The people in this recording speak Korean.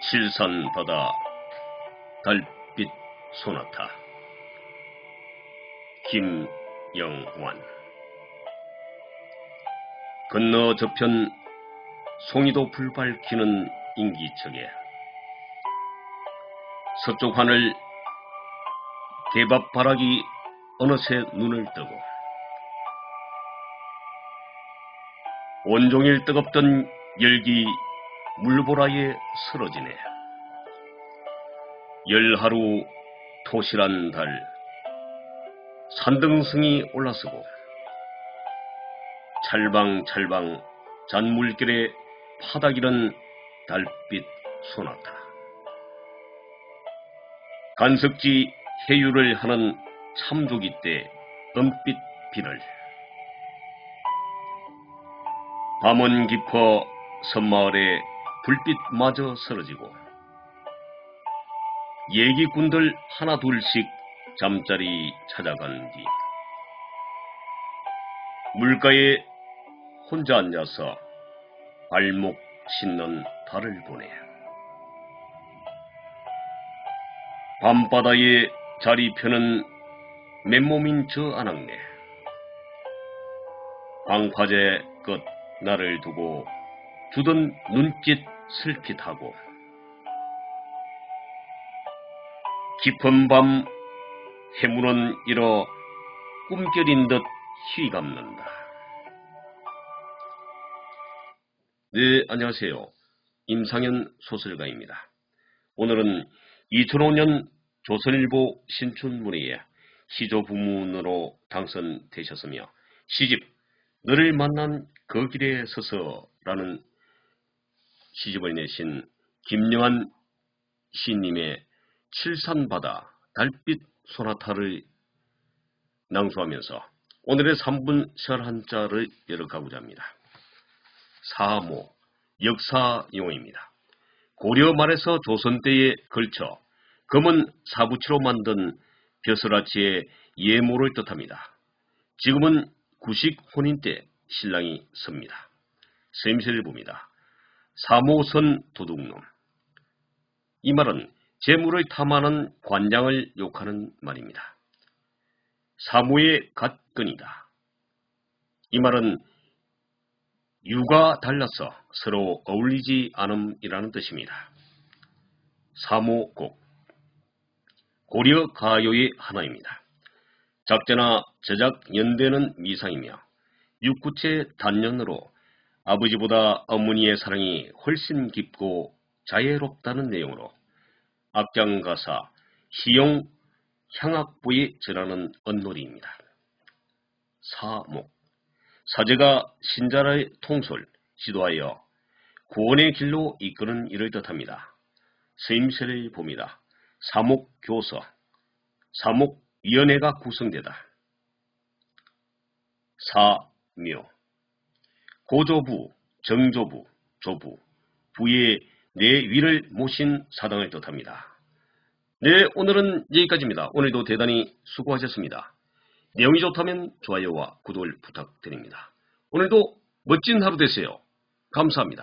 칠산 바다 달빛 소나타. 김영완 건너 저편 송이도 불 밝히는 인기척에 서쪽 하늘 대밥바락이 어느새 눈을 뜨고 온종일 뜨겁던 열기 물보라에 쓰러지네. 열하루 토실한 달, 산등승이 올라서고, 찰방찰방 잔물결에 파닥이는 달빛 소나타. 간석지 해유를 하는 참조기 때 은빛 비를 밤은 깊어 섬마을에 불빛마저 쓰러지고 얘기꾼들 하나 둘씩 잠자리 찾아간 뒤 물가에 혼자 앉아서 발목 씻는 달을 보내 밤바다에 자리 펴는 맨몸인 저 아낙네 방파제 끝 나를 두고 주던 눈짓 슬핏하고 깊은 밤 해문은 일어 꿈결인 듯 휘감는다. 네, 안녕하세요. 임상현 소설가입니다. 오늘은 2005년 조선일보 신춘문예에 시조 부문으로 당선되셨으며 시집 너를 만난 그 길에 서서라는 시집을 내신 김영한 시인님의 칠산바다 달빛 소나타를 낭수하면서 오늘의 3분 설 한자를 열어가고자 합니다. 사모, 역사용어입니다. 고려 말에서 조선 때에 걸쳐 검은 사부치로 만든 벼슬아치의 예모를 뜻합니다. 지금은 구식 혼인 때 신랑이 섭니다. 셈세를 봅니다. 사모선 도둑놈. 이 말은 재물을 탐하는 관장을 욕하는 말입니다. 사모의 갓근이다. 이 말은 유가 달라서 서로 어울리지 않음이라는 뜻입니다. 사모곡 고려 가요의 하나입니다. 작자나 제작 연대는 미상이며 육구체 단연으로 아버지보다 어머니의 사랑이 훨씬 깊고 자애롭다는 내용으로 악장가사 희용 향악부에 전하는 언놀이입니다. 사목 사제가 신자의 통솔, 지도하여 구원의 길로 이끄는 일을 뜻합니다. 스임새를 봅니다. 사목교서, 사목위원회가 구성되다. 사묘, 고조부, 정조부, 조부, 부의 내 위를 모신 사당을 뜻합니다. 네, 오늘은 여기까지입니다. 오늘도 대단히 수고하셨습니다. 내용이 좋다면 좋아요와 구독을 부탁드립니다. 오늘도 멋진 하루 되세요. 감사합니다.